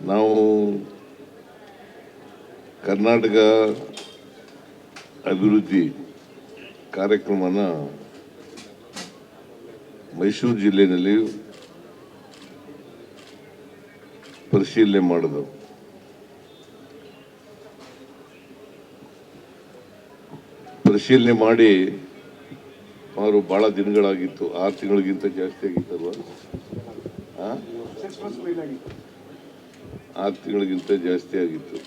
ನಾವು ಕರ್ನಾಟಕ ಅಭಿವೃದ್ಧಿ ಕಾರ್ಯಕ್ರಮನ ಮೈಸೂರು ಜಿಲ್ಲೆಯಲ್ಲಿ ಪರಿಶೀಲನೆ ಮಾಡಿದೆವು ಪರಿಶೀಲನೆ ಮಾಡಿ ಅವರು ಭಾಳ ದಿನಗಳಾಗಿತ್ತು, ಆರು ತಿಂಗಳಿಗಿಂತ ಜಾಸ್ತಿ ಆಗಿತ್ತಲ್ವ ಆ? ಆರು ತಿಂಗಳಿಗಿಂತ ಜಾಸ್ತಿ ಆಗಿತ್ತು.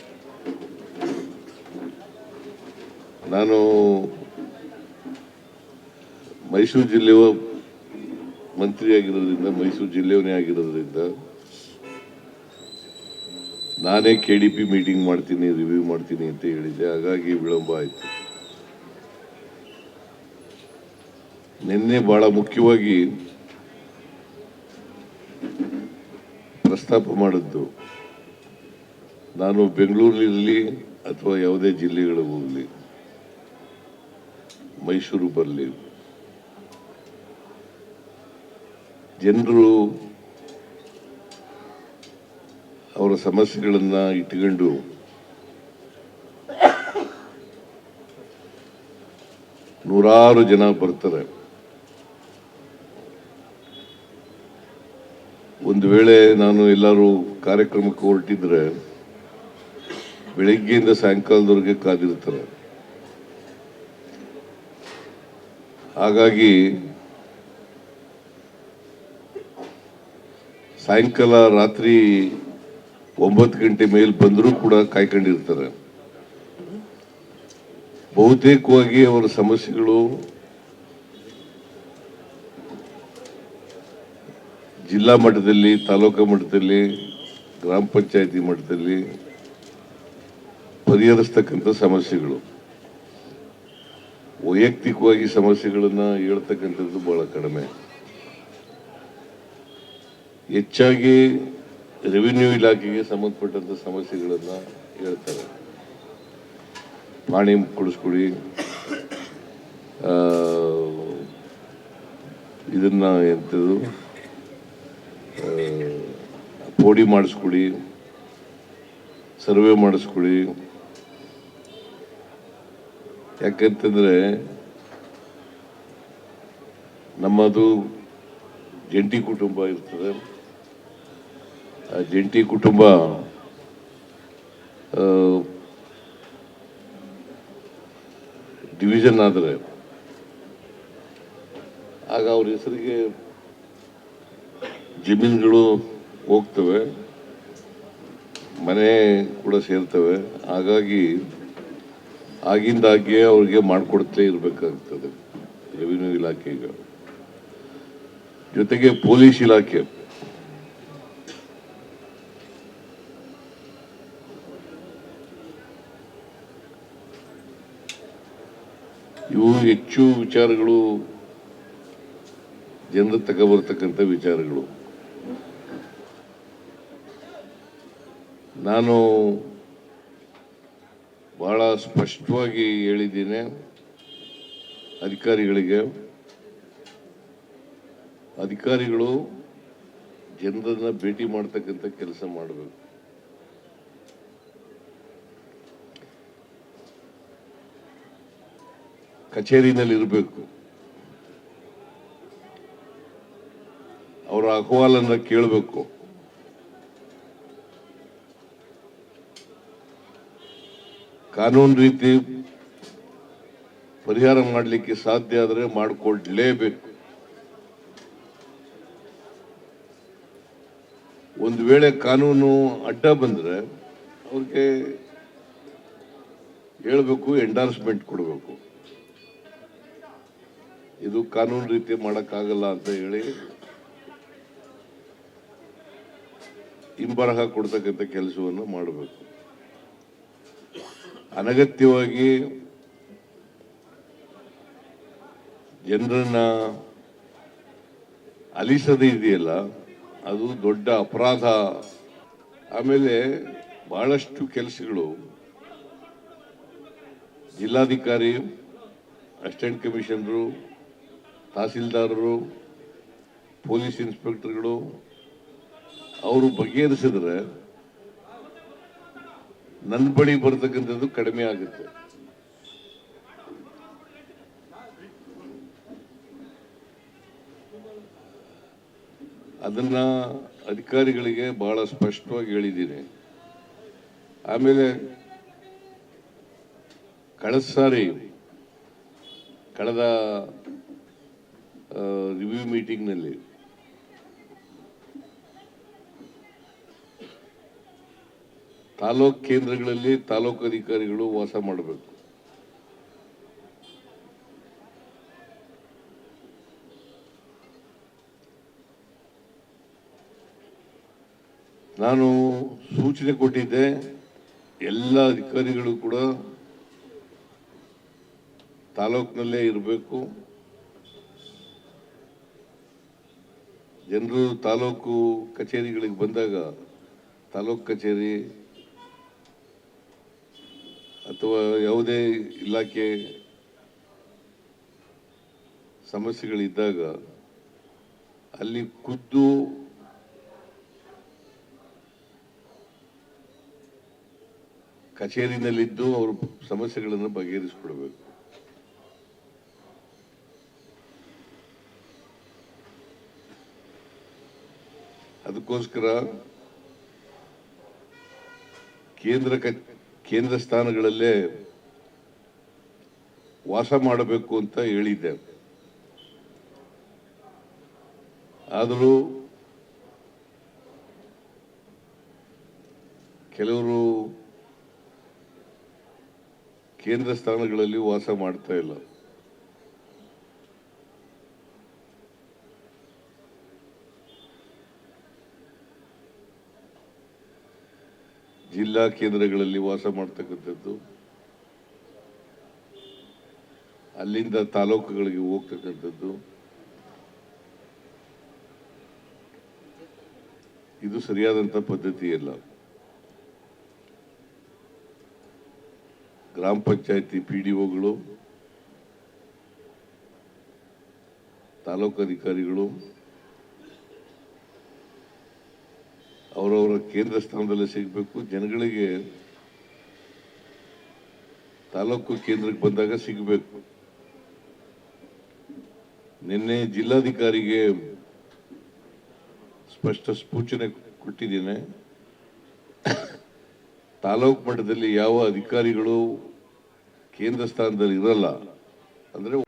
ನಾನು ಮೈಸೂರು ಜಿಲ್ಲೆಯ ಮಂತ್ರಿ ಆಗಿರೋದ್ರಿಂದ, ಮೈಸೂರು ಜಿಲ್ಲೆಯವನೇ ಆಗಿರೋದ್ರಿಂದ ನಾನೇ ಕೆ ಡಿ ಪಿ ಮೀಟಿಂಗ್ ಮಾಡ್ತೀನಿ ರಿವ್ಯೂ ಮಾಡ್ತೀನಿ ಅಂತ ಹೇಳಿದ್ದೆ. ಹಾಗಾಗಿ ವಿಳಂಬ ಆಯಿತು. ನಿನ್ನೆ ಬಹಳ ಮುಖ್ಯವಾಗಿ ಪ್ರಸ್ತಾಪ ಮಾಡಿದ್ದು ನಾನು ಬೆಂಗಳೂರಿನಲ್ಲಿ ಅಥವಾ ಯಾವುದೇ ಜಿಲ್ಲೆಗಳಿಗೆ ಹೋಗಲಿ, ಮೈಸೂರು ಬರಲಿ, ಜನರು ಅವರ ಸಮಸ್ಯೆಗಳನ್ನು ಇಟ್ಕೊಂಡು ನೂರಾರು ಜನ ಬರ್ತಾರೆ. ಒಂದು ವೇಳೆ ನಾನು ಎಲ್ಲರೂ ಕಾರ್ಯಕ್ರಮಕ್ಕೆ ಹೊರಟಿದ್ರೆ ಬೆಳಿಗ್ಗೆಯಿಂದ ಸಾಯಂಕಾಲದವರೆಗೆ ಕಾದಿರ್ತಾರೆ ಹಾಗಾಗಿ ಸಾಯಂಕಾಲ ರಾತ್ರಿ ಒಂಬತ್ತು ಗಂಟೆ ಮೇಲೆ ಬಂದರೂ ಕೂಡ ಕಾಯ್ಕೊಂಡಿರ್ತಾರೆ. ಬಹುತೇಕವಾಗಿ ಅವರ ಸಮಸ್ಯೆಗಳು ಜಿಲ್ಲಾ ಮಟ್ಟದಲ್ಲಿ, ತಾಲೂಕು ಮಟ್ಟದಲ್ಲಿ, ಗ್ರಾಮ ಪಂಚಾಯತಿ ಮಟ್ಟದಲ್ಲಿ ಪರಿಹರಿಸ್ತಕ್ಕಂಥ ಸಮಸ್ಯೆಗಳು. ವೈಯಕ್ತಿಕವಾಗಿ ಸಮಸ್ಯೆಗಳನ್ನ ಹೇಳ್ತಕ್ಕಂಥದ್ದು ಬಹಳ ಕಡಿಮೆ. ಹೆಚ್ಚಾಗಿ ರೆವಿನ್ಯೂ ಇಲಾಖೆಗೆ ಸಂಬಂಧಪಟ್ಟಂತ ಸಮಸ್ಯೆಗಳನ್ನ ಹೇಳ್ತಾರೆ. ಪಾಣಿ ಕೊಡಿಸ್ಕೊಡಿ. ಇದನ್ನು ಎಂಥದ್ದು? ಪೋಡಿ ಮಾಡಿಸ್ಕೊಡಿ. ಸರ್ವೆ ಮಾಡಿಸ್ಕೊಡಿ. ಯಾಕಂತಂದ್ರೆ ನಮ್ಮದು ಜಂಟಿ ಕುಟುಂಬ ಇರ್ತದೆ. ಆ ಜಂಟಿ ಕುಟುಂಬ ಡಿವಿಷನ್ ಆದರೆ ಆಗ ಅವ್ರ ಹೆಸರಿಗೆ ಜಮೀನುಗಳು ಹೋಗ್ತವೆ, ಮನೆ ಕೂಡ ಸೇರ್ತವೆ. ಹಾಗಾಗಿ ಆಗಿಂದಾಗೆ ಅವ್ರಿಗೆ ಮಾಡಿಕೊಡ್ತಲೇ ಇರಬೇಕಾಗ್ತದೆ, ರೆವಿನ್ಯೂ ಇಲಾಖೆಗೆ ಜೊತೆಗೆ ಪೊಲೀಸ್ ಇಲಾಖೆ. ಇವು ಹೆಚ್ಚು ವಿಚಾರಗಳು, ಜನರು ತಗೊಬರ್ತಕ್ಕಂಥ ವಿಚಾರಗಳು. ನಾನು ಬಹಳ ಸ್ಪಷ್ಟವಾಗಿ ಹೇಳಿದ್ದೀನಿ ಅಧಿಕಾರಿಗಳಿಗೆ. ಅಧಿಕಾರಿಗಳು ಜನರನ್ನ ಭೇಟಿ ಮಾಡ್ತಕ್ಕಂಥ ಕೆಲಸ ಮಾಡಬೇಕು. ಕಚೇರಿನಲ್ಲಿ ಇರಬೇಕು. ಅವರ ಅಹವಾಲನ್ನ ಕೇಳಬೇಕು. ಕಾನೂನು ರೀತಿ ಪರಿಹಾರ ಮಾಡಲಿಕ್ಕೆ ಸಾಧ್ಯ ಆದರೆ ಮಾಡಿಕೊಡ್ಲೇಬೇಕು. ಒಂದು ವೇಳೆ ಕಾನೂನು ಅಡ್ಡ ಬಂದರೆ ಅವ್ರಿಗೆ ಹೇಳಬೇಕು ಎಂಡಾರ್ಸ್ಮೆಂಟ್ ಕೊಡಬೇಕು. ಇದು ಕಾನೂನು ರೀತಿ ಮಾಡೋಕ್ಕಾಗಲ್ಲ ಅಂತ ಹೇಳಿ ಹಿಂಬರಹ ಕೊಡ್ತಕ್ಕಂಥ ಕೆಲಸವನ್ನು ಮಾಡಬೇಕು. ಅನಗತ್ಯವಾಗಿ ಜನರನ್ನ ಅಲಿಸದೇ ಇದೆಯಲ್ಲ, ಅದು ದೊಡ್ಡ ಅಪರಾಧ. ಆಮೇಲೆ ಬಹಳಷ್ಟು ಕೆಲಸಗಳು ಜಿಲ್ಲಾಧಿಕಾರಿ, ಅಸಿಸ್ಟೆಂಟ್ ಕಮಿಷನರು, ತಹಸೀಲ್ದಾರರು, ಪೊಲೀಸ್ ಇನ್ಸ್ಪೆಕ್ಟರ್ಗಳು, ಅವರು ಬಗೆಹರಿಸಿದ್ರೆ ನನ್ನ ಬಳಿ ಬರ್ತಕ್ಕಂಥದ್ದು ಕಡಿಮೆ ಆಗುತ್ತೆ. ಅದನ್ನ ಅಧಿಕಾರಿಗಳಿಗೆ ಬಹಳ ಸ್ಪಷ್ಟವಾಗಿ ಹೇಳಿದ್ದೀನಿ. ಆಮೇಲೆ ಕಳೆದ ಸಾರಿ, ಕಳೆದ ರಿವ್ಯೂ ಮೀಟಿಂಗ್ನಲ್ಲಿ ತಾಲೂಕ್ ಕೇಂದ್ರಗಳಲ್ಲಿ ತಾಲೂಕು ಅಧಿಕಾರಿಗಳು ವಾಸ ಮಾಡಬೇಕು. ನಾನು ಸೂಚನೆ ಕೊಟ್ಟಿದ್ದೆ, ಎಲ್ಲ ಅಧಿಕಾರಿಗಳು ಕೂಡ ತಾಲೂಕಿನಲ್ಲೇ ಇರಬೇಕು. ಜನರು ತಾಲೂಕು ಕಚೇರಿಗಳಿಗೆ ಬಂದಾಗ ತಾಲೂಕು ಕಚೇರಿ ಅಥವಾ ಯಾವುದೇ ಇಲಾಖೆ ಸಮಸ್ಯೆಗಳಿದ್ದಾಗ ಅಲ್ಲಿ ಖುದ್ದು ಕಚೇರಿನಲ್ಲಿದ್ದು ಅವರು ಸಮಸ್ಯೆಗಳನ್ನು ಬಗೆಹರಿಸಿಕೊಡ್ಬೇಕು. ಅದಕ್ಕೋಸ್ಕರ ಕೇಂದ್ರ ಕೇಂದ್ರ ಸ್ಥಾನಗಳಲ್ಲೇ ವಾಸ ಮಾಡಬೇಕು ಅಂತ ಹೇಳಿದ್ದೆ. ಆದರೂ ಕೆಲವರು ಕೇಂದ್ರ ಸ್ಥಾನಗಳಲ್ಲಿ ವಾಸ ಮಾಡ್ತಾ ಇಲ್ಲ. ಜಿಲ್ಲಾ ಕೇಂದ್ರಗಳಲ್ಲಿ ವಾಸ ಮಾಡ್ತಕ್ಕಂಥದ್ದು. ಅಲ್ಲಿಂದ ತಾಲೂಕುಗಳಿಗೆ ಹೋಗ್ತಕ್ಕಂಥದ್ದು. ಇದು ಸರಿಯಾದಂಥ ಪದ್ಧತಿ ಅಲ್ಲ. ಗ್ರಾಮ ಪಂಚಾಯತಿ ಪಿ ಡಿ ಒಗಳು, ತಾಲೂಕು ಅಧಿಕಾರಿಗಳು ಅವರವರ ಕೇಂದ್ರ ಸ್ಥಾನದಲ್ಲಿ ಸಿಗಬೇಕು. ಜನಗಳಿಗೆ ತಾಲೂಕು ಕೇಂದ್ರಕ್ಕೆ ಬಂದಾಗ ಸಿಗಬೇಕು. ನಿನ್ನೆ ಜಿಲ್ಲಾಧಿಕಾರಿಗೆ ಸ್ಪಷ್ಟ ಸೂಚನೆ ಕೊಟ್ಟಿದ್ದೇನೆ. ತಾಲೂಕು ಮಟ್ಟದಲ್ಲಿ ಯಾವ ಅಧಿಕಾರಿಗಳು ಕೇಂದ್ರ ಸ್ಥಾನದಲ್ಲಿ ಇರಲ್ಲ. ಅಂದ್ರೆ